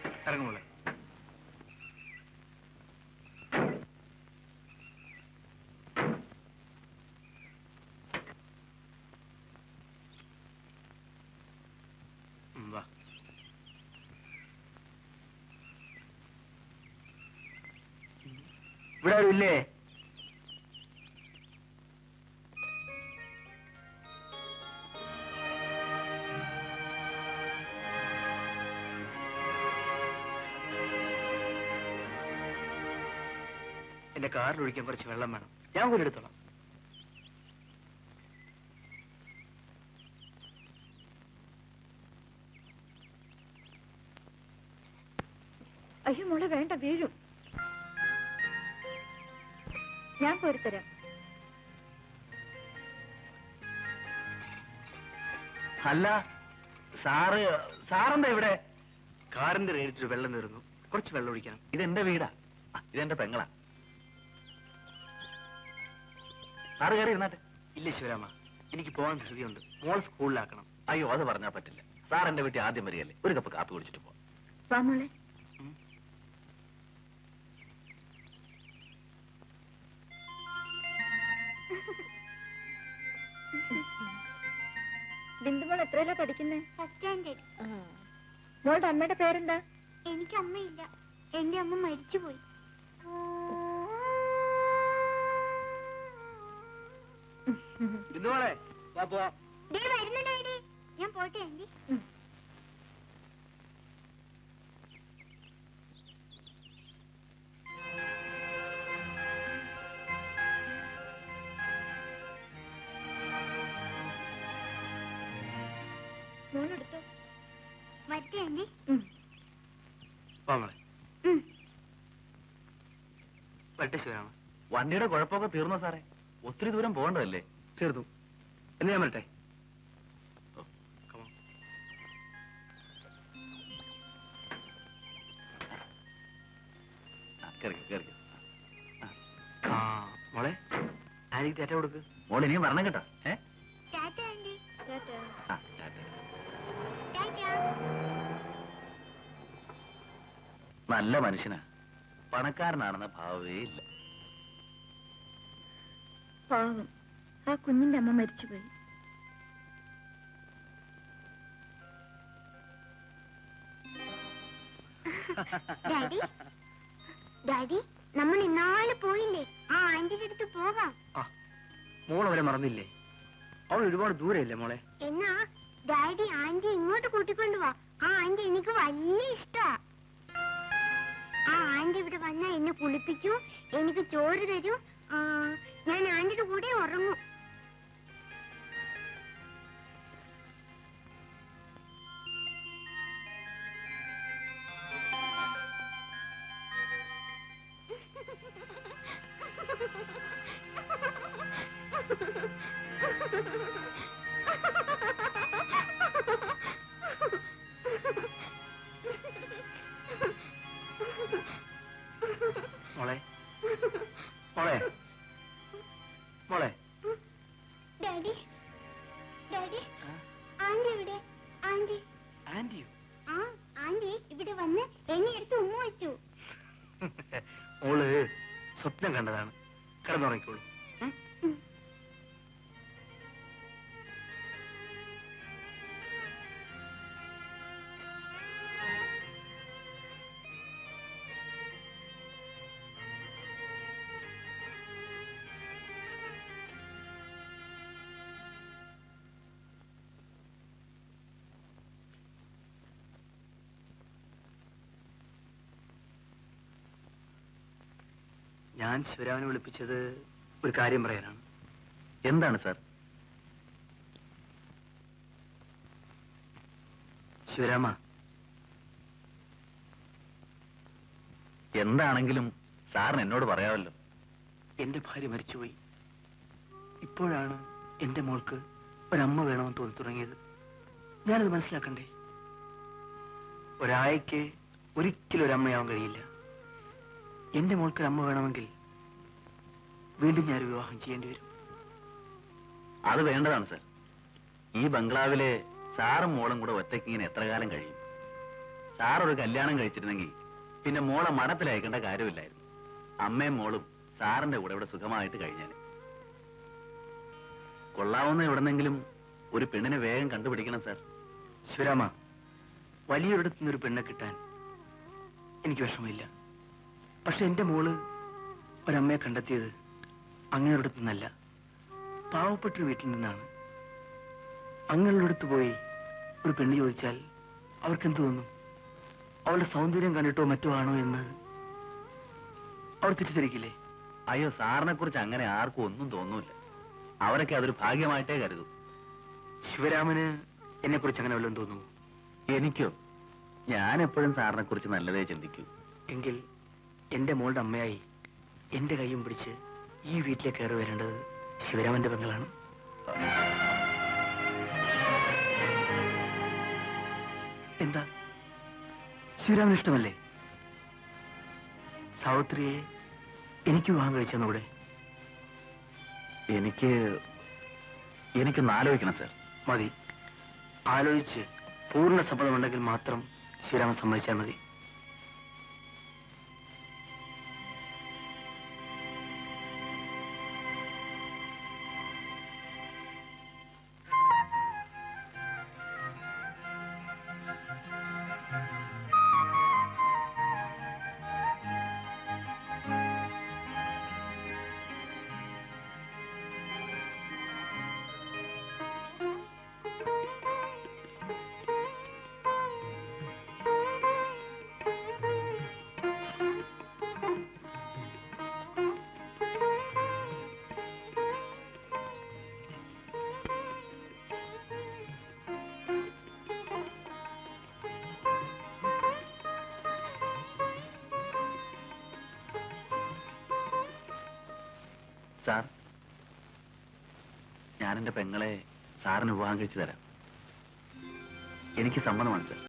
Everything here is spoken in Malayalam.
നമസ്കാരം മോളെ. ഇവിടെ ഇല്ലേ എന്റെ കാറിൽ ഒഴിക്കാൻ കുറച്ച് വെള്ളം വേണം. ഞാൻ കൂടി എടുത്തോളാം. അയ്യോ മോളെ വേണ്ട വീഴും. ഞാൻ പോരുത്തരാം. അല്ല സാറ് സാറെന്താ ഇവിടെ? കാറിന്റെ റേറ്റിൽ വെള്ളം തീർന്നു കുറച്ച് വെള്ളം ഒഴിക്കണം. ഇതെന്റെ വീടാ. ഇതെന്റെ പെങ്ങളാ. സാറ് കയറി ഇരുന്നാട്ടെ. ഇല്ല ശിവരാമ. എനിക്ക് പോകാൻ ധൃതിയുണ്ട്. മോൾ സ്കൂളിലാക്കണം. അയ്യോ അത് പറഞ്ഞാൽ പറ്റില്ല. സാർ എന്റെ വീട്ടിൽ ആദ്യം വരികയല്ലേ? ഒരു കപ്പ് കാപ്പി കുടിച്ചിട്ട് പോ ബിന്ദുമോൾ എത്രയല്ല പഠിക്കുന്നേ? ഫസ്റ്റ് സ്റ്റാൻഡേർഡ് മോളുടെ അമ്മയുടെ പേരെന്താ? എനിക്ക് അമ്മയില്ല. എന്റെ അമ്മ മരിച്ചുപോയി. ബിന്ദുമോളെ ഞാൻ പോട്ടെ ആന്റി. മറ്റേ ആന്റി വണ്ടിയുടെ കുഴപ്പമൊക്കെ തീർന്നോ സാറേ? ഒത്തിരി ദൂരം പോകണ്ടതല്ലേ? തീർന്നു. എന്നെ ഞാൻ വരട്ടെ? മോളെ ആനിക്ക് ടാറ്റ കൊടുക്ക്. മോളിനിയും ഇനിയും വരണം കേട്ടോ. ഏ? ടാറ്റ ആന്റി ആ ടാറ്റ. നല്ല മനുഷ്യനാ. പണക്കാരനാണെന്ന ഭാവമേ ഇല്ല പാവം. ആ കുഞ്ഞിന്റെ അമ്മ മരിച്ചുപോയി. ഡാഡി? ഡാഡി നമ്മൾ ഇന്നാൾ പോയില്ലേ? ആ ആന്റിയുടെ അടുത്ത് പോകാം. മോൾ അവരെ മറന്നില്ലേ? അവൾ ഒരുപാട് ദൂരെയല്ലേ മോളെ? എന്നാ? ഡാഡി ആന്റി ഇങ്ങോട്ട് കൂട്ടിക്കൊണ്ടു വാ. ആ ആന്റി എനിക്ക് വലിയ ഇഷ്ടാ. ആ ആന്റി ഇവിടെ വന്നാ എന്നെ കുളിപ്പിക്കൂ എനിക്ക് ചോറ് തരൂ. ഞാൻ ആന്റിയുടെ കൂടെ ഉറങ്ങും. ഡാഡി ആന്റി എവിടെ ആന്റി ആന്റിയോ ആ ആന്റി ഇവിടെ വന്ന് എന്നെ എടുത്ത് ഉമ്മ വെച്ചു. മോൾ സ്വപ്നം കണ്ടതാണ്. കിടന്നുറങ്ങിക്കോളൂ. ഞാൻ ശിവരാമനെ വിളിപ്പിച്ചത് ഒരു കാര്യം പറയാനാണ്. എന്താണ് സാർ? ശിവരാമ. എന്താണെങ്കിലും സാറിന് എന്നോട് പറയാമല്ലോ. എന്റെ ഭാര്യ മരിച്ചുപോയി. ഇപ്പോഴാണ് എന്റെ മോൾക്ക് ഒരമ്മ വേണമെന്ന് തോന്നി തുടങ്ങിയത്. ഞാനത് മനസ്സിലാക്കണ്ടേ? ഒരായക്ക് ഒരിക്കലും ഒരമ്മയാവാൻ കഴിയില്ല. എന്റെ മോൾക്ക് അമ്മ വേണമെങ്കിൽ വീണ്ടും ഞാൻ വിവാഹം ചെയ്യേണ്ടി വരും. അത് വേണ്ടതാണ് സർ. ഈ ബംഗ്ലാവിലെ സാറും മോളും കൂടെ ഒറ്റയ്ക്ക് ഇങ്ങനെ എത്ര കാലം കഴിയും? സാർ ഒരു കല്യാണം കഴിച്ചിരുന്നെങ്കിൽ പിന്നെ മോളെ മടത്തിലയക്കേണ്ട കാര്യമില്ലായിരുന്നു. അമ്മയും മോളും സാറിന്റെ കൂടെ ഇവിടെ സുഖമായിട്ട് കഴിഞ്ഞാൽ കൊള്ളാവുന്ന എവിടെന്നെങ്കിലും ഒരു പെണ്ണിനെ വേഗം കണ്ടുപിടിക്കണം സാർ. ശിവരാമ വലിയൊരിടത്തുനിന്ന് ഒരു പെണ്ണെ കിട്ടാൻ എനിക്ക് വിഷമമില്ല. പക്ഷെ എന്റെ മോൾ ഒരമ്മയെ കണ്ടെത്തിയത് അങ്ങനെ ഒരിടത്തു നിന്നല്ല. പാവപ്പെട്ടൊരു വീട്ടിൽ നിന്നാണ്. അങ്ങനെയുള്ളടുത്ത് പോയി ഒരു പെണ്ണ് ചോദിച്ചാൽ അവർക്ക് എന്ത് തോന്നും? അവളുടെ സൗന്ദര്യം കണ്ടിട്ടോ മറ്റോ ആണോ എന്ന് അവർ തെറ്റിദ്ധരിക്കില്ലേ? അയ്യോ സാറിനെ കുറിച്ച് അങ്ങനെ ആർക്കും ഒന്നും തോന്നൂല അവരൊക്കെ അതൊരു ഭാഗ്യമായിട്ടേ കരുതൂ. ശിവരാമന് എന്നെ കുറിച്ച് അങ്ങനെ വല്ലതും തോന്നുന്നു എനിക്കോ? ഞാൻ എപ്പോഴും സാറിനെ കുറിച്ച് നല്ലതേ ചിന്തിക്കൂ. എങ്കിൽ എന്റെ മോളുടെ അമ്മയായി എന്റെ കൈയും പിടിച്ച് ഈ വീട്ടിലെ കയറി വരേണ്ടത് ശിവരാമന്റെ പെങ്ങളാണ്. എന്താ? ശിവരാമൻ ഇഷ്ടമല്ലേ? സാവിത്രിയെ എനിക്ക് വിവാഹം കഴിച്ചെന്നൂടെ എനിക്ക് എനിക്കൊന്ന് ആലോചിക്കണം സാർ. മതി. ആലോചിച്ച് പൂർണ സമ്മതമുണ്ടെങ്കിൽ മാത്രം ശിവരാമൻ സമ്മതിച്ചാൽ മതി. സാർ ഞാൻ എന്റെ പെങ്ങളെ സാറിന് വിവാഹം കഴിച്ചു തരാം. എനിക്ക് സമ്മതമാണ് സാർ.